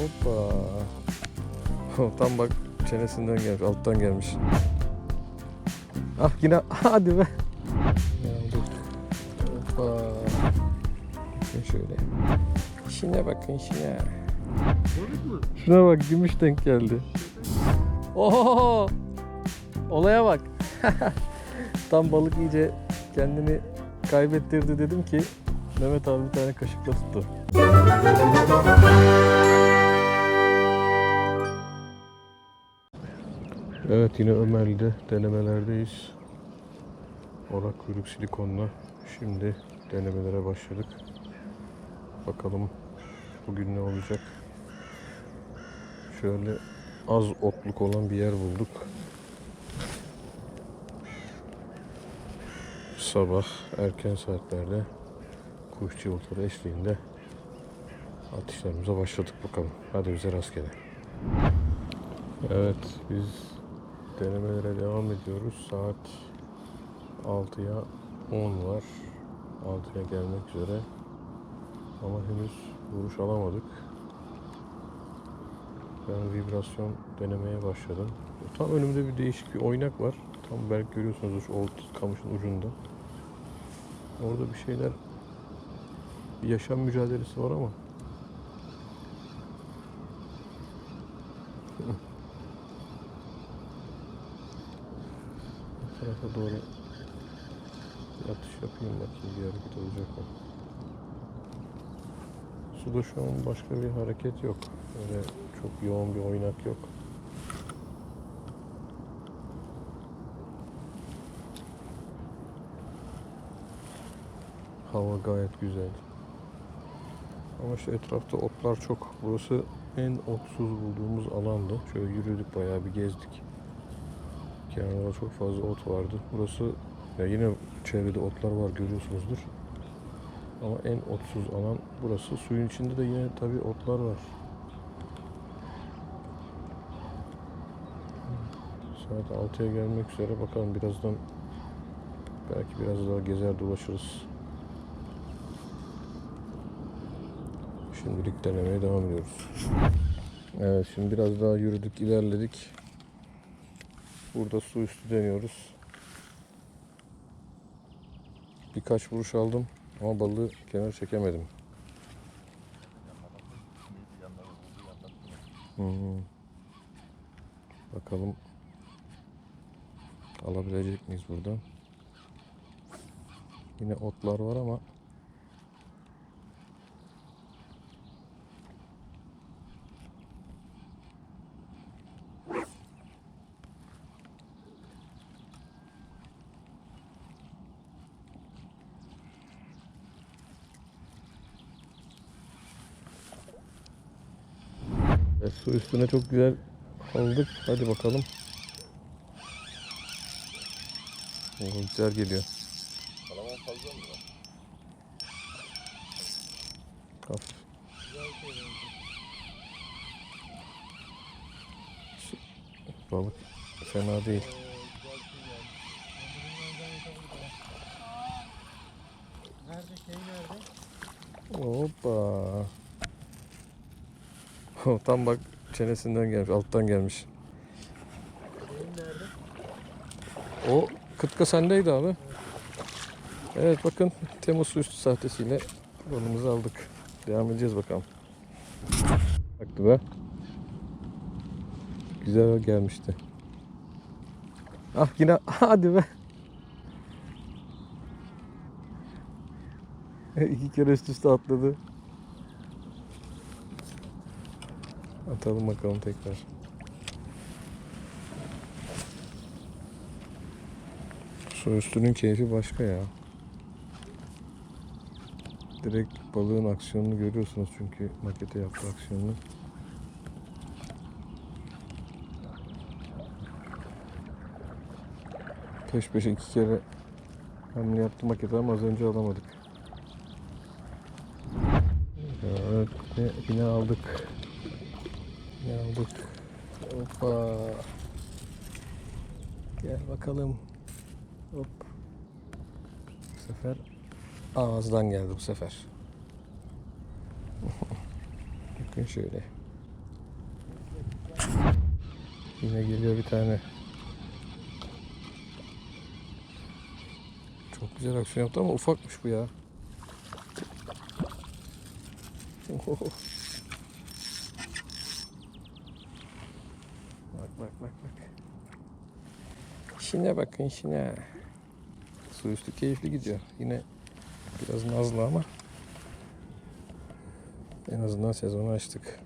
Hoppa. Tam bak çenesinden gelmiş, alttan gelmiş. Ah yine hadi be. Aldık. Hoppa. Bakın şöyle. İşine bakın işine. Şuna bak gümüş denk geldi. Oho! Olaya bak. Tam balık iyice kendini kaybettirdi dedim ki Mehmet abi bir tane kaşıkla tuttu. Evet yine Ömerli'de denemelerdeyiz. Orak kuyruk silikonla şimdi denemelere başladık. Bakalım bugün ne olacak. Şöyle az otluk olan bir yer bulduk. Sabah erken saatlerde kuş cıvıltıları eşliğinde atışlarımıza başladık bakalım. Hadi bize rastgele. Evet biz denemelere devam ediyoruz. Saat 6'ya 10 var. 6'ya gelmek üzere. Ama henüz vuruş alamadık. Ben vibrasyon denemeye başladım. Tam önümde bir değişik bir oynak var. Tam belki görüyorsunuz şu old kamışın ucunda. Orada bir şeyler bir yaşam mücadelesi var ama bu tarafa doğru atış yapayım bakayım bir hareket olacak mı? Suda şu an başka bir hareket yok. Öyle çok yoğun bir oynak yok. Hava gayet güzel. Ama işte etrafta otlar çok. Burası en otsuz bulduğumuz alandı. Şöyle yürüdük bayağı bir gezdik. Kenarda çok fazla ot vardı. Burası ya yine çevrede otlar var görüyorsunuzdur. Ama en otsuz alan burası. Suyun içinde de yine tabii otlar var. Saat 6'ya gelmek üzere. Bakalım birazdan belki biraz daha gezer dolaşırız. Şimdilik denemeye devam ediyoruz. Evet şimdi biraz daha yürüdük ilerledik. Burada su üstü deniyoruz. Birkaç vuruş aldım ama balığı kenar çekemedim. Hı. Bakalım alabilecek miyiz buradan? Yine otlar var ama Evet, su üstüne çok güzel aldık. Hadi bakalım. Güzel geliyor. Kalaman fazla mı? Kaf. Balık fena değil. Nerede şey nerede? Hoppa. Tam bak çenesinden gelmiş, alttan gelmiş. O kıtka sendeydi abi. Evet bakın Temmuz üstü sahtesiyle balımızı aldık. Devam edeceğiz bakalım. Baktı be. Güzel gelmişti. Ah yine hadi be. İki kere üst üste atladı. Atalım bakalım tekrar. Su üstünün keyfi başka ya. Direkt balığın aksiyonunu görüyorsunuz çünkü makete yaptığı aksiyonunu. Peş peşe iki kere hamle yaptı makete ama az önce alamadık. Evet yine, aldık. Yine aldık. Hoppa. Gel bakalım. Hop. Bu sefer ağızdan geldi bu sefer. Bakın şöyle. Yine geliyor bir tane. Çok güzel aksiyon yaptı ama ufakmış bu ya. Bak bak bak bak. Şine bakın şine. Su üstü keyifli gidiyor. Yine biraz nazlı ama en azından sezonu açtık.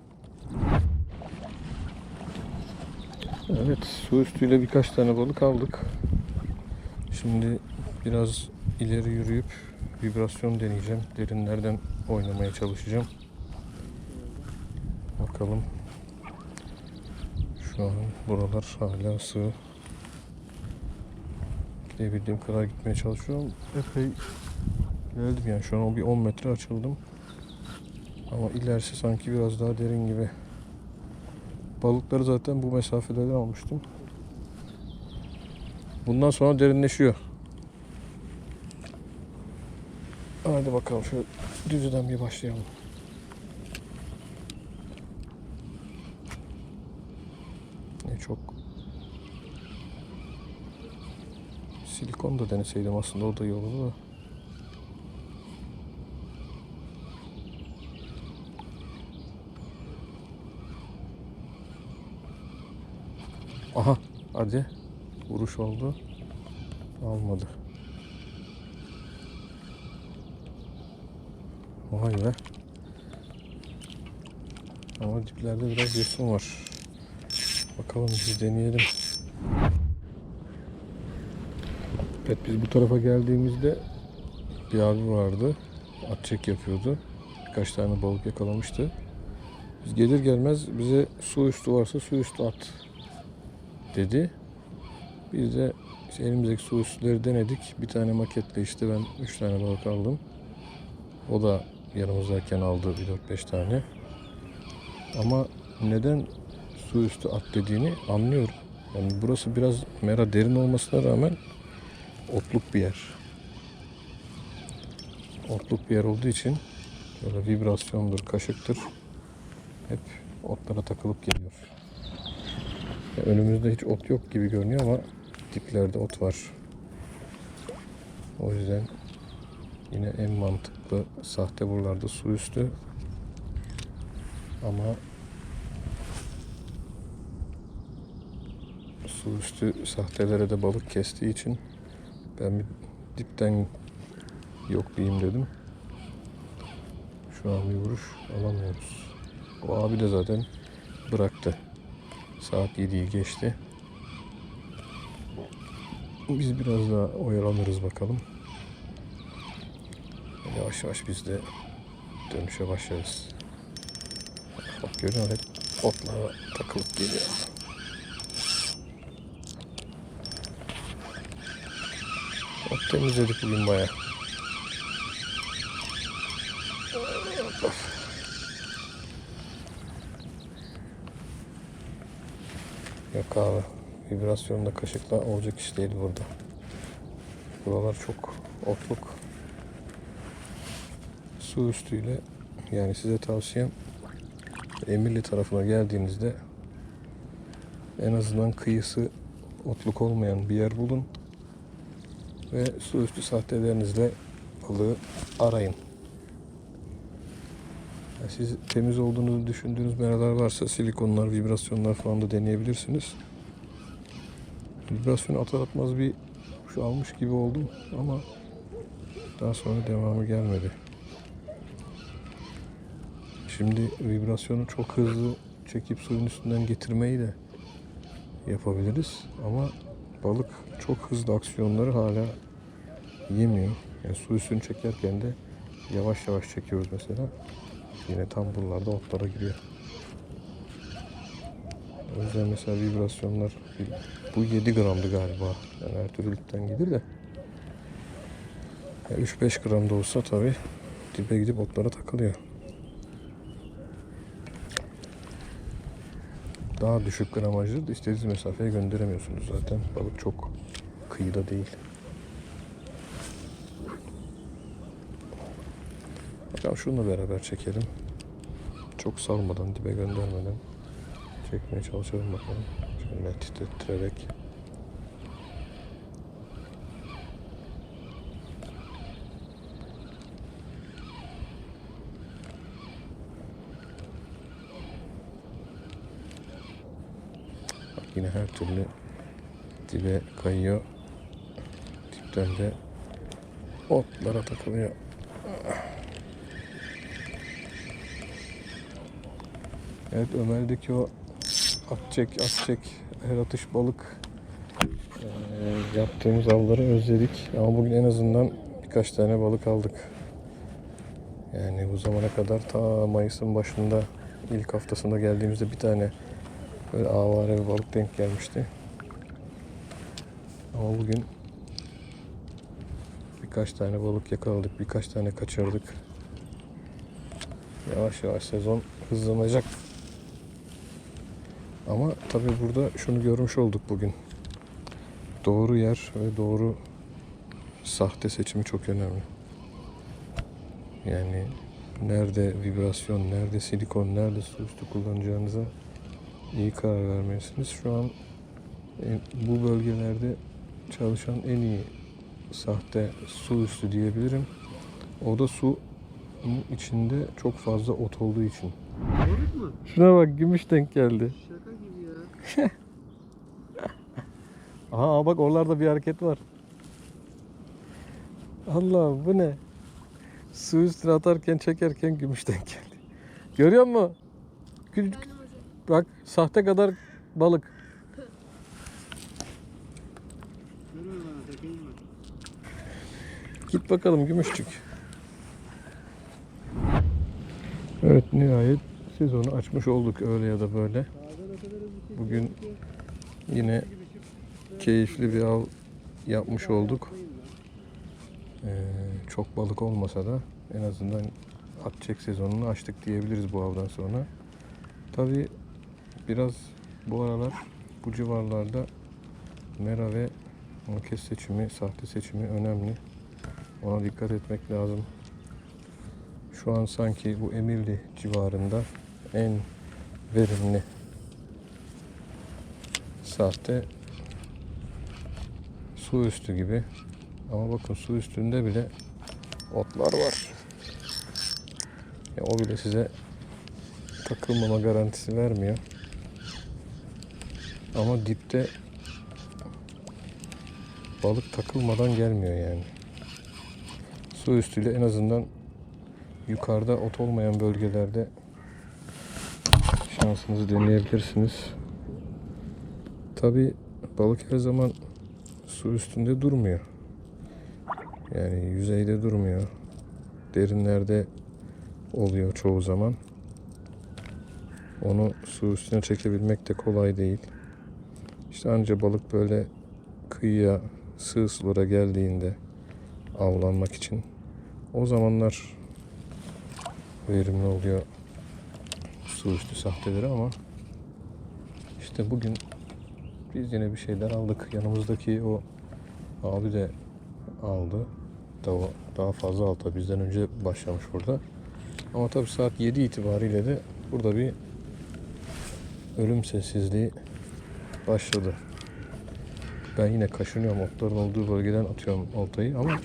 Evet, su üstüyle birkaç tane balık aldık. Şimdi biraz ileri yürüyüp vibrasyon deneyeceğim. Derinlerden oynamaya çalışacağım. Bakalım. Şu an buralar hala sığ. Gidebildiğim kadar gitmeye çalışıyorum. Epey geldim yani şu an bir 10 metre açıldım. Ama ilerisi sanki biraz daha derin gibi. Balıkları zaten bu mesafelerden almıştım. Bundan sonra derinleşiyor. Hadi bakalım şu düzüden bir başlayalım. Ne çok silikon da deneseydim aslında o da iyi olurdu da. Aha hadi vuruş oldu. Almadı. Vay be. Ama diplerde biraz yosun var. Bakalım biz deneyelim. Evet biz bu tarafa geldiğimizde bir abi vardı. At çek yapıyordu. Birkaç tane balık yakalamıştı. Biz gelir gelmez bize su üstü varsa su üstü at dedi. Biz de işte elimizdeki su üstleri denedik. Bir tane maketle işte ben 3 tane balık aldım. O da yanımızdayken aldı bir 4-5 tane. Ama neden su üstü at dediğini anlıyorum. Yani burası biraz mera derin olmasına rağmen otluk bir yer. Otluk bir yer olduğu için böyle vibrasyondur, kaşıktır. Hep otlara takılıp geliyor. Ya Önümüzde hiç ot yok gibi görünüyor ama diplerde ot var. O yüzden yine en mantıklı sahte buralarda su üstü. Ama su üstü sahtelere de balık kestiği için ben bir dipten yoklayayım dedim. Şu an bir vuruş alamıyoruz. O abi de zaten bıraktı. Saat 7'yi geçti. Biz biraz daha oyalanırız bakalım. Yavaş yavaş biz de dönüşe başlarız. Bak görüyor musun? Hep otlara takılıp geliyor. Ot temizledik bugün bayağı. Yok abi. Vibrasyonda kaşıkla olacak iş değil burada. Buralar çok otluk. Su üstüyle yani size tavsiyem Emirli tarafına geldiğinizde en azından kıyısı otluk olmayan bir yer bulun ve su üstü sahtelerinizle balığı arayın. Yani siz temiz olduğunu düşündüğünüz meralar varsa silikonlar, vibrasyonlar falan da deneyebilirsiniz. Vibrasyon atar atmaz bir şu almış gibi oldum ama daha sonra devamı gelmedi. Şimdi vibrasyonu çok hızlı çekip suyun üstünden getirmeyi de yapabiliriz ama balık çok hızlı aksiyonları hala yemiyor. Yani su üstünü çekerken de yavaş yavaş çekiyoruz mesela. Yine tam buralarda otlara giriyor. O yüzden mesela vibrasyonlar bu 7 gramdı galiba. Yani her türlü dipten gelir de. Ya 3-5 gram da olsa tabi dibe gidip otlara takılıyor. Daha düşük gramajlı istediğiniz mesafeye gönderemiyorsunuz zaten. Balık çok kıyıda değil. Bakalım şununla beraber çekelim. Çok salmadan, dibe göndermeden çekmeye çalışalım bakalım. Şöyle titreterek. Bak yine her türlü dibe kayıyor. Dipten de otlara takılıyor. Evet Ömer'deki o at çek at çek her atış balık eee, yaptığımız avları özledik. Ama bugün en azından birkaç tane balık aldık. Yani bu zamana kadar ta Mayıs'ın başında ilk haftasında geldiğimizde bir tane böyle avare bir balık denk gelmişti. Ama bugün birkaç tane balık yakaladık, birkaç tane kaçırdık. Yavaş yavaş sezon hızlanacak. Ama tabii burada şunu görmüş olduk bugün. Doğru yer ve doğru sahte seçimi çok önemli. Yani nerede vibrasyon, nerede silikon, nerede su üstü kullanacağınıza iyi karar vermelisiniz. Şu an e, bu bölgelerde çalışan en iyi sahte su üstü diyebilirim. O da su içinde çok fazla ot olduğu için. Şuna bak gümüş denk geldi. Şaka gibi ya. Aha bak oralarda bir hareket var. Allah bu ne? Su üstüne atarken çekerken gümüş denk geldi. Görüyor musun? Gül- Bak sahte kadar balık. Git bakalım gümüşçük. Evet nihayet sezonu açmış olduk öyle ya da böyle. Bugün yine keyifli bir av yapmış olduk. Ee, çok balık olmasa da en azından at çek sezonunu açtık diyebiliriz bu avdan sonra. Tabi biraz bu aralar bu civarlarda mera ve maket seçimi, sahte seçimi önemli. Ona dikkat etmek lazım. Şu an sanki bu Emirli civarında en verimli sahte su üstü gibi ama bakın su üstünde bile otlar var. Ya o bile size takılmama garantisi vermiyor. Ama dipte balık takılmadan gelmiyor yani. Su üstüyle en azından yukarıda ot olmayan bölgelerde şansınızı deneyebilirsiniz. Tabi balık her zaman su üstünde durmuyor. Yani yüzeyde durmuyor. Derinlerde oluyor çoğu zaman. Onu su üstüne çekebilmek de kolay değil. İşte anca balık böyle kıyıya, sığ sulara geldiğinde avlanmak için o zamanlar verimli oluyor su üstü sahteleri ama işte bugün biz yine bir şeyler aldık. Yanımızdaki o abi de aldı. Daha, daha fazla aldı. Bizden önce başlamış burada. Ama tabii saat 7 itibariyle de burada bir ölüm sessizliği başladı. Ben yine kaşınıyorum. Otların olduğu bölgeden atıyorum oltayı ama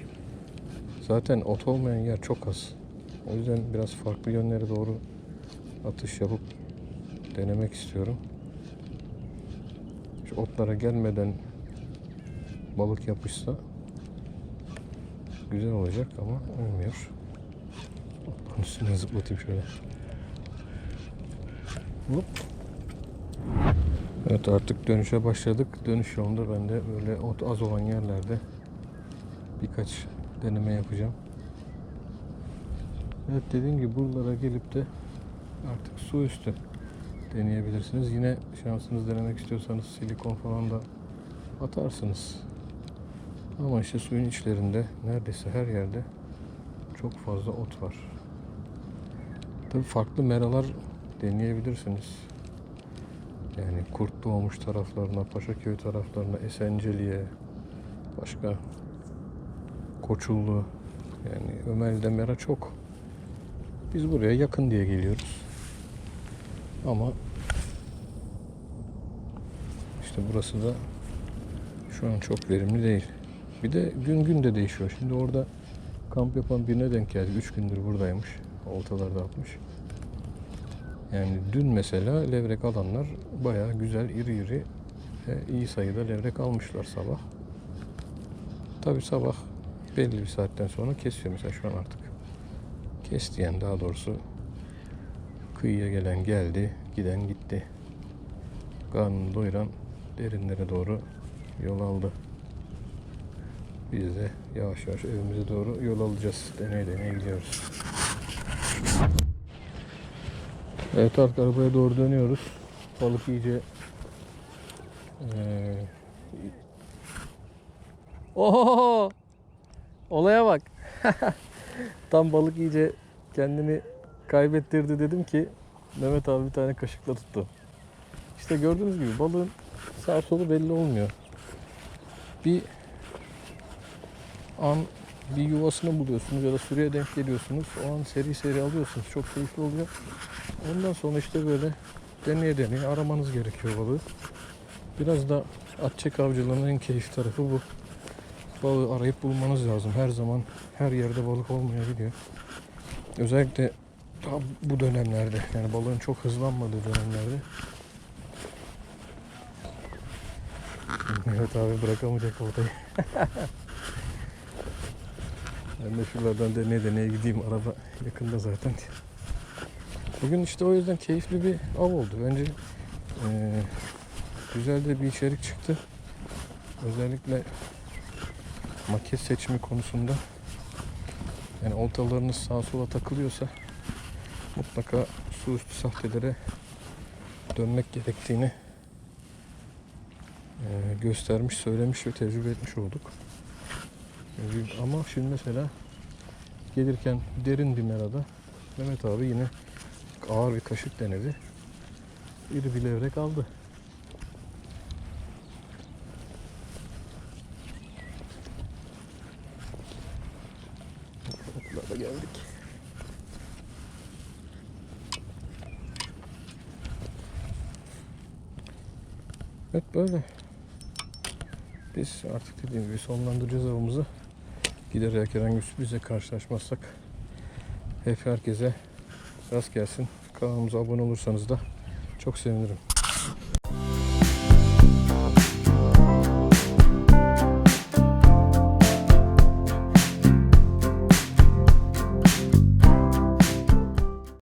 zaten ot olmayan yer çok az. O yüzden biraz farklı yönlere doğru atış yapıp denemek istiyorum. Şu otlara gelmeden balık yapışsa güzel olacak ama olmuyor. Otların üstüne zıplatayım şöyle. Hop. Evet artık dönüşe başladık. Dönüş yolunda ben de böyle ot az olan yerlerde birkaç deneme yapacağım. Evet dediğim gibi buralara gelip de artık su üstü deneyebilirsiniz. Yine şansınız denemek istiyorsanız silikon falan da atarsınız. Ama işte suyun içlerinde neredeyse her yerde çok fazla ot var. Tabii farklı meralar deneyebilirsiniz. Yani Kurt Doğmuş taraflarına, Paşaköy taraflarına, Esenceli'ye, başka Koçullu, yani Ömer'de mera çok. Biz buraya yakın diye geliyoruz. Ama İşte burası da şu an çok verimli değil. Bir de gün gün de değişiyor. Şimdi orada kamp yapan birine denk geldi. 3 gündür buradaymış. Oltalarda atmış. Yani dün mesela levrek alanlar bayağı güzel iri iri ve iyi sayıda levrek almışlar sabah. Tabi sabah belli bir saatten sonra kesiyor mesela şu an artık. Kesti yani daha doğrusu kıyıya gelen geldi, giden gitti. Karnını doyuran derinlere doğru yol aldı. Biz de yavaş yavaş evimize doğru yol alacağız. Deney deney gidiyoruz. Evet artık arabaya doğru dönüyoruz. Balık iyice eee Oho! Olaya bak. Tam balık iyice kendini kaybettirdi dedim ki Mehmet abi bir tane kaşıkla tuttu. İşte gördüğünüz gibi balığın sağ solu belli olmuyor. Bir an bir yuvasını buluyorsunuz ya da sürüye denk geliyorsunuz. O an seri seri alıyorsunuz. Çok keyifli oluyor. Ondan sonra işte böyle deneye deneye aramanız gerekiyor balığı. Biraz da atçek avcılığının en keyifli tarafı bu. Balığı arayıp bulmanız lazım. Her zaman her yerde balık olmayabiliyor. Özellikle daha bu dönemlerde yani balığın çok hızlanmadığı dönemlerde Evet abi bırakamayacak oltayı. ben de şuralardan deneye deneye gideyim. Araba yakında zaten. Bugün işte o yüzden keyifli bir av oldu. Bence eee, güzel de bir içerik çıktı. Özellikle maket seçimi konusunda yani oltalarınız sağa sola takılıyorsa mutlaka su üstü sahtelere dönmek gerektiğini e, göstermiş, söylemiş ve tecrübe etmiş olduk. Ama şimdi mesela gelirken derin bir merada Mehmet abi yine ağır bir kaşık denedi. İri bir levrek aldı. Okula da geldik. Evet böyle. Biz artık dediğim gibi sonlandıracağız avımızı. Giderek herhangi bir sürprize karşılaşmazsak hep herkese rast gelsin. Kanalımıza abone olursanız da çok sevinirim.